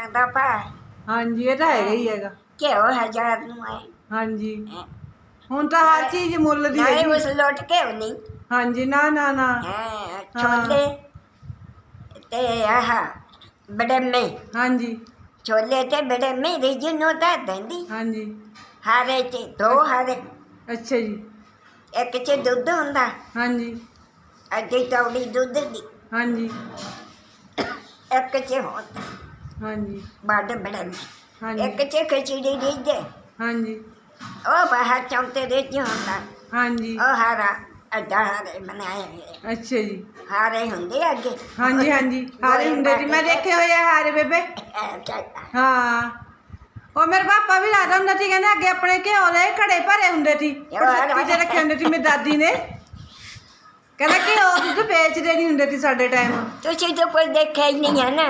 ਹਜ਼ਾਰਾਂ ਦਾ ਹਾਂਜੀ ਇਹ ਤਾਂ ਹੈਗਾ ਹੀ ਹੈਗਾ। ਘਿਓ ਹਜ਼ਾਰ ਨੂੰ ਹੈ ਹਾਂਜੀ। ਹੁਣ ਤਾਂ ਹਰ ਚੀਜ਼ ਮੁੱਲ ਦੀ ਨਹੀਂ ਹੈਗੀ। ਉਸ ਲੋਟ ਘਿਓ ਨਹੀਂ। ਹਾਂਜੀ ਨਾ ਨਾ ਨਾ। ਹਾਂ ਛੋਲੇ ਤੇ ਆਹ ਬੜੇਮੇ ਹਾਂਜੀ। ਛੋਲੇ ਤੇ ਬੜੇਮੇ ਰਿਜਨੋ ਦਾ ਦੰਦੀ। ਹਾਂਜੀ। ਹਾਰੇ ਚ ਦੋ ਹਾਰੇ। ਅੱਛਾ ਜੀ। ਇੱਕ ਚ ਦੁੱਧ ਹੁੰਦਾ। ਹਾਂਜੀ। ਅੱਧੀ ਤੌੜੀ ਦੁੱਧ ਦੀ। ਹਾਂਜੀ। ਇੱਕ ਚ ਹੁੰਦਾ ਹਾਂਜੀ। ਬਾਡ ਬੜੇਮੇ ਹਾਂਜੀ। ਇੱਕ ਚ ਖਿਚੜੀ ਰਿਜੇ ਹਾਂਜੀ। ਉਹ ਬਾਹਰ ਚੌਂਤੇ ਰਿਜ ਹੁੰਦਾ ਹਾਂਜੀ। ਉਹ ਹਾਰਾ ਅੱਧਾ ਹਾਰੇ ਬਣਾਏ ਹੋਏ ਅੱਛਾ ਜੀ। ਹਾਰੇ ਹੁੰਦੇ ਆ ਅੱਗੇ। ਹਾਂਜੀ ਹਾਂਜੀ। ਹਾਰੇ ਹੁੰਦੇ ਸੀ ਮੈਂ ਦੇਖੇ ਹੋਏ ਆ ਹਾਰੇ ਬੇਬੇ। ਇਹ ਚੱਲਦਾ। ਹਾਂ। ਉਹ ਮੇਰੇ ਪਾਪਾ ਵੀ ਲਾਦਾ ਹੁੰਦਾ ਸੀ। ਕਹਿੰਦੇ ਅੱਗੇ ਆਪਣੇ ਘਿਓ ਦੇ ਘੜੇ ਭਰੇ ਹੁੰਦੇ ਸੀ। ਪੜਸੱਤੀ ਤੇ ਰੱਖੇ ਹੁੰਦੇ ਸੀ ਮੇਰੀ ਦਾਦੀ ਨੇ। ਕਹਿੰਦਾ ਘਿਓ ਦੁੱਧ ਵੇਚਦੇ ਨਹੀਂ ਹੁੰਦੇ ਸੀ ਸਾਡੇ ਟਾਈਮ ਤੁਸੀਂ ਤਾਂ ਕੋਈ ਦੇਖਿਆ ਹੀ ਨਹੀਂ ਹੈ ਨਾ।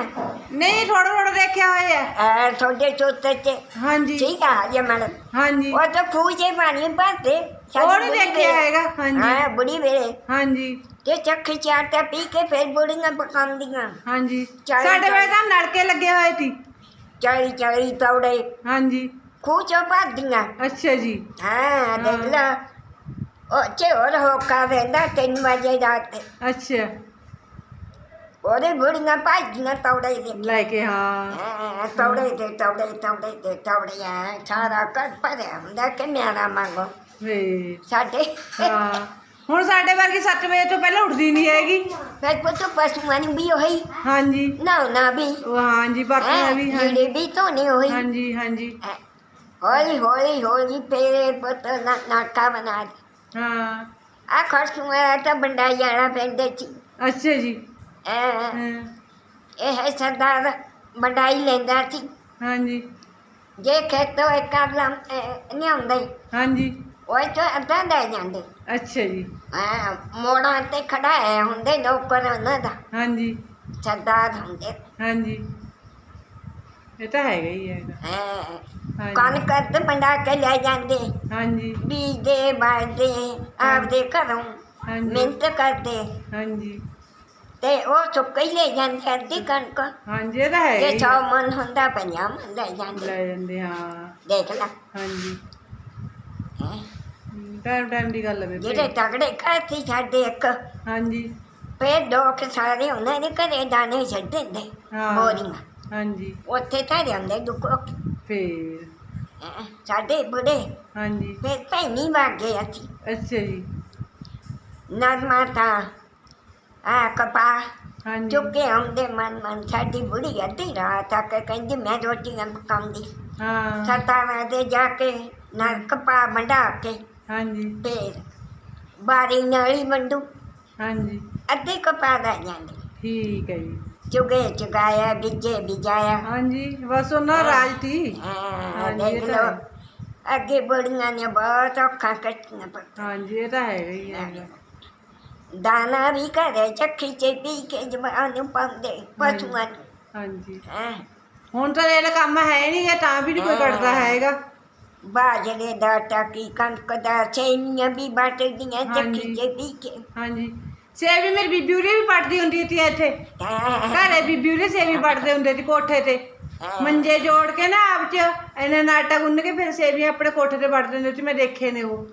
ਨਹੀਂ ਥੋੜਾ ਥੋੜਾ ਦੇਖਿਆ ਹੋਇਆ ਹੈ ਅਹ ਤੁਹਾਡੇ ਚੋਤੇ ਚ ਹਾਂਜੀ। ਠੀਕ ਆ ਹਜੇ ਮੈਡਮ। ਹਾਂਜੀ। ਉਹ ਤਾਂ ਖੂਹ ਚ ਪਾਣੀ ਭਰਦੇ। ਸਾਡੀ ਉਹ ਨਹੀਂ ਬੁੜੀ ਦੇਖਿਆ ਵੇਲੇ। ਹੈਗਾ ਹਾਂਜੀ। ਹਾਂ ਬੁੜੀ ਵੇਲੇ। ਹਾਂਜੀ। ਤੇ ਚੱਕੀ ਚਾਟਾ ਪੀ ਕੇ ਫਿਰ ਬੁੜੀਆਂ ਪਕਾਉਂਦੀਆਂ। ਹਾਂਜੀ। ਚਾਲੀ ਸਾਡੇ ਵੇਲੇ ਤਾਂ ਨਲਕੇ ਲੱਗੇ ਹੋਏ ਸੀ। ਚਾਲੀ ਚਾਲੀ ਤੌੜੇ ਹਾਂਜੀ। ਖੂਹ ਚੋਂ ਭਰਦੀਆਂ। ਅੱਛਾ ਜੀ। ਹਾਂ ਦੇਖ ਲਾ। ਉਹ ਚ ਹੋਰ ਹੋਕਾ ਰਹਿੰਦਾ ਤਿੰਨ ਵਜੇ ਰਾਤ। ਅੱਛਾ। ਉਹਦੇ ਬੁੜੀਆਂ ਭੱਜੀਆਂ ਤੌੜੇ ਦੇ ਲੈ ਕੇ ਹਾਂ ਹਾਂ, ਤੌੜੇ ਤੇ ਤੌੜੇ ਤੌੜੇ ਤੇ ਤੌੜੇ ਆ ਸਾਰਾ ਘਰ ਭਰਿਆ ਹੁੰਦਾ ਕਿ ਨਿਆਣਾ ਮੰਗੋ ਵੇ ਸਾਡੇ ਹਾਂ ਹੁਣ ਸਾਡੇ ਵਰਗੀ 7 ਵਜੇ ਤੋਂ ਪਹਿਲਾਂ ਉੱਠਦੀ ਨਹੀਂ ਹੈਗੀ ਫਿਰ ਪੁੱਤ ਪਸ਼ੂਆਂ ਨੂੰ ਵੀ ਹੋਈ ਹਾਂਜੀ ਨਾ ਨਾ ਵੀ ਉਹ ਹਾਂਜੀ ਬਾਕੀ ਵੀ ਹਾਂਜੀ ਜਿਹੜੇ ਵੀ ਤੋਂ ਨਹੀਂ ਹੋਈ ਹਾਂਜੀ ਹਾਂਜੀ ਹੈਂ। ਹੌਲੀ ਹੌਲੀ ਹੌਲੀ ਪੁੱਤ ਨਾ- ਨਾਕਾ ਬਣਾ ਦੇ ਹਾਂ ਆ ਖਰਸੂਆਂ ਤਾਂ ਬੰਡਾਈ ਵਾਲਾ ਪਿੰਡ ਚ ਅੱਛਾ ਜੀ ਹਾਂ, ਇਹ ਸਰਦਾਰ ਬੰਡਾਈ ਲੈਂਦਾ ਸੀ। ਹਾਂਜੀ। ਜੇ ਖੇਤੋਂ ਇੱਕ ਆਦਮ ਨਹੀਂ ਹੁੰਦਾ ਹਾਂਜੀ। ਉਹ ਤੋਂ ਅੱਧਾ ਲੈ ਜਾਂਦੇ। ਅੱਛਾ ਜੀ। ਆ ਮੋੜਾਂ ਤੇ ਖੜਾ ਹੈ ਹੁੰਦੇ ਨੌਕਰ ਉਹਨਾਂ ਦਾ। ਹਾਂਜੀ। ਸਰਦਾਰ ਹੁੰਦੇ। ਹਾਂਜੀ। ਇਹ ਤਾਂ ਹੈਗਾ ਹੀ ਹੈਗਾ। ਹੈਂ। ਹਾਂਜੀ। ਕਣਕ ਤੇ ਬੰਡਾ ਕੇ ਲੈ ਜਾਂਦੇ। ਹਾਂਜੀ। ਬੀਜਦੇ ਬਾਜਦੇ ਆਪਦੇ ਘਰੋਂ ਹਾਂਜੀ। ਮਿਹਨਤ ਕਰਦੇ। ਹਾਂਜੀ। ਤੇ ਉਹ ਸੁੱਕੇ ਹੀ ਲੈ ਜਾਂਦੇ ਅੱਧੀ ਕਣਕ। ਹਾਂਜੀ ਇਹ ਤਾਂ ਹੈਗਾ ਜੇ ਹੀ। ਸੌ ਮਨ ਹੁੰਦਾ ਪੰਜਾਹ ਮਨ ਲੈ ਜਾਂਦੇ। ਲੈ ਜਾਂਦੇ ਹਾਂ। ਦੇਖ ਲੈ। ਹਾਂਜੀ। ਹੈਂ। ਟਾਈਮ ਟਾਈਮ ਦੀ ਗੱਲ ਹੈ ਬੇਬੇ। ਜਿਹੜੇ ਤਗੜੇ ਘਰ ਸੀ ਸਾਡੇ ਇੱਕ। ਹਾਂਜੀ। ਫੇਰ ਦੋ ਕੁ ਸਾਰੇ ਉਹਨਾਂ ਦੇ ਘਰੇ ਦਾਣੇ ਛੱਡ ਦਿੰਦੇ ਹਾਂ। ਬੋਰੀਆਂ। ਹਾਂਜੀ। ਉੱਥੇ ਤਾਂ ਜਾਂਦੇ ਦੁੱਖੋ। ਫੇਰ। ਸਾਡੇ ਬੁੜੇ ਹਾਂਜੀ। ਫੇਰ ਭੈਣੀ ਵਾਗੇ ਅਸੀਂ। ਅੱਛਾ ਜੀ। ਨਰਮਾ ਤਾਂ ਆ ਕਪਾ ਹਾਂਜੀ। ਚੁੱਕੇ ਆਉਂਦੇ ਮਨ ਮਨ ਸਾਡੀ ਬੁੜੀ ਅੱਧੀ ਰਾਤ ਤੱਕ ਕਹਿੰਦੀ ਮੈਂ ਰੋਟੀਆਂ ਪਕਾਉਂਦੀ। ਹਾਂ। ਸਰਦਾਰਾਂ ਦੇ ਜਾ ਕੇ ਨਰ ਕਪਾ ਮੰਡਾ ਕੇ ਹਾਂਜੀ। ਫੇਰ ਬਾਰੀ ਨਾਲੀ ਮੰਡੂ ਹਾਂਜੀ। ਅੱਧੇ ਕਪਾ ਦਾ ਜਾਂਦੇ। ਠੀਕ ਹੈ ਜੀ। ਚੁਗੇ ਚੁਗਾਇਆ ਬਿਜੇ ਬਿਜਾਇਆ। ਹਾਂਜੀ ਬਸ ਉਹਨਾਂ ਰਾਜ ਤੀ ਹਾਂ ਦੇਖ ਤਾਂ ਲਓ। ਅੱਗੇ ਬੁੜੀਆਂ ਨੇ ਬਹੁਤ ਔਖਾ ਕੱਟਣਾ ਪਰ ਹਾਂਜੀ ਇਹ ਤਾਂ ਹੈਗਾ ਹੀ ਹੈਗਾ ਦਾਣਾ ਵੀ ਘਰੇ ਚੱਖੀ ਚ ਪੀ ਕੇ ਜਵਾਨ ਪਾਉਂਦੇ ਪਸ਼ੂਆਂ ਨੂੰ। ਹਾਂਜੀ ਹੈਂ। ਹੁਣ ਤਾਂ ਇਹ ਕੰਮ ਹੈ ਨਹੀਂ ਗਾ ਤਾਂ ਵੀ ਨਹੀਂ ਕੋਈ ਕੱਟਦਾ ਹੈਗਾ। ਬਾਜਰੇ ਦਾ ਟਾਕੀ ਕਣਕ ਦਾ ਸੇਮੀਆਂ ਵੀ ਬਾਟਦੀਆਂ ਚੱਖੀ ਹਾਂਜੀ। ਚ ਪੀ ਕੇ। ਹਾਂਜੀ। ਸੇਵੀ ਮੇਰੀ ਬੀਬੀ ਉਰੇ ਵੀ ਪੱਟਦੀ ਹੁੰਦੀ ਸੀ ਇੱਥੇ। ਹੈਂ। ਘਰੇ ਬੀਬੀ ਉਰੇ ਸੇਵੀ ਪੱਟਦੇ ਹੁੰਦੇ ਸੀ ਕੋਠੇ ਤੇ। ਮੰਜੇ ਜੋੜ ਕੇ ਨਾ ਆਪ ਚ ਇਹਨਾਂ ਨਾਟਾ ਗੁੰਨ ਕੇ ਫਿਰ ਸੇਵੀਆਂ ਆਪਣੇ ਕੋਠੇ ਤੇ ਪੱਟਦੇ ਹੁੰਦੇ ਸੀ ਮੈਂ ਦੇਖੇ ਨੇ ਉਹ।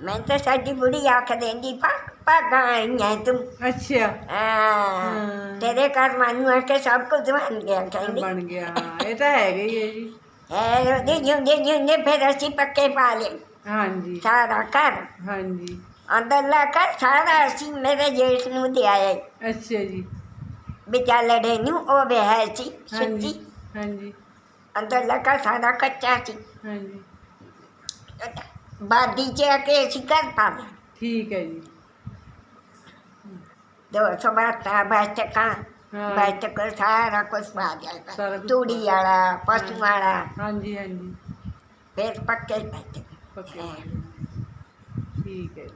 ਮੈਂ ਤਾਂ ਸਾਡੀ ਬੁੜੀ ਆਖ ਦੇਂਦੀ ਪੱਗ ਪੱਗਾਂ ਆਈਆਂ ਤੂੰ। ਅੱਛਾ। ਹਾਂ। ਹਾਂ। ਤੇਰੇ ਘਰ ਮਾਨੂੰ ਆ ਕੇ ਸਭ ਕੁਝ ਬਣ ਗਿਆ ਕਹਿੰਦੀ। ਬਣ ਗਿਆ। ਇਹ ਤਾਂ ਹੈਗਾ ਹੀ ਹੈ ਜੀ। ਹੈ ਉਹਦੇ ਜਿਉਂਦੇ ਜਿਉਂਦੇ ਫਿਰ ਅਸੀਂ ਪੱਕੇ ਪਾ ਲਏ। ਹਾਂਜੀ। ਸਾਰਾ ਘਰ। ਹਾਂਜੀ। ਅੰਦਰਲਾ ਘਰ ਸਾਰਾ ਅਸੀਂ ਮੇਰੇ ਜੇਠ ਨੂੰ ਦੇ ਆਏ ਅੱਛਾ ਜੀ। ਵਿਚਾਲੜੇ ਨੂੰ ਉਹ ਵਿਆਹ ਸੀ ਹਾਂਜੀ ਸੱਚੀ ਹਾਂਜੀ। ਅੰਦਰਲਾ ਘਰ ਸਾਰਾ ਕੱਚਾ ਸੀ। ਹਾਂਜੀ। ਬਾਦੀ ਚ ਆ ਕੇ ਅਸੀਂ ਘਰ ਪਾ ਲਿਆ। ਠੀਕ ਹੈ ਜੀ। ਦੋ ਬਾਤਾ ਬੈਠਕਾਂ ਹਾਂ। ਬੈਠਕ ਸਾਰਾ ਕੁਝ ਪਾ ਸਾਰਾ ਦਿਆ ਕੁਛ ਤੂੜੀ ਵਾਲਾ ਪਸ਼ੂ ਵਾਲਾ। ਹਾਂਜੀ ਹਾਂਜੀ। ਫਿਰ ਪੱਕੇ ਪੱਕੇ। ਠੀਕ ਹੈ।